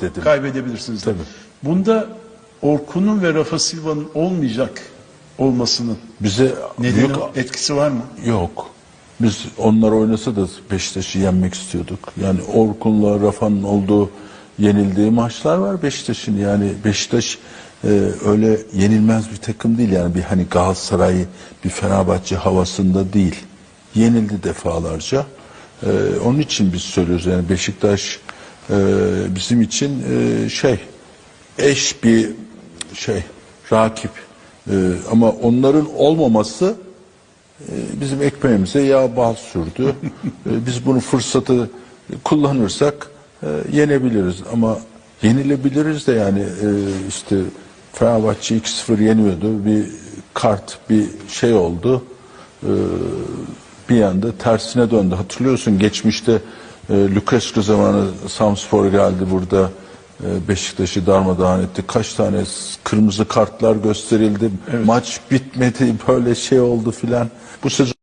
dedim. Kaybedebilirsiniz. Tabii. Bunda Orkun'un ve Rafa Silva'nın olmayacak olmasının Bize nedeni büyük etkisi var mı? yok. Biz onlar oynasa da Beşiktaş'ı yenmek istiyorduk. Yani Orkun'la Rafa'nın olduğu yenildiği maçlar var Beşiktaş'ın. Yani Beşiktaş e, öyle yenilmez bir takım değil. Yani bir hani Galatasaray, bir Fenerbahçe havasında değil. Yenildi defalarca. E, onun için biz söylüyoruz yani Beşiktaş e, bizim için e, şey eş bir şey rakip. E, ama onların olmaması e, bizim ekmeğimize yağ bal sürdü. E, Biz bunu fırsatı kullanırsak e, yenebiliriz ama yenilebiliriz de yani e, işte Fenerbahçe 2-0 yeniyordu. Bir kart bir şey oldu. E, Bir anda tersine döndü. Hatırlıyorsun geçmişte e, Lucescu zamanı Samspor geldi burada e, Beşiktaş'ı darmadağın etti. Kaç tane kırmızı kartlar gösterildi. Maç bitmedi böyle şey oldu filan. Bu sezon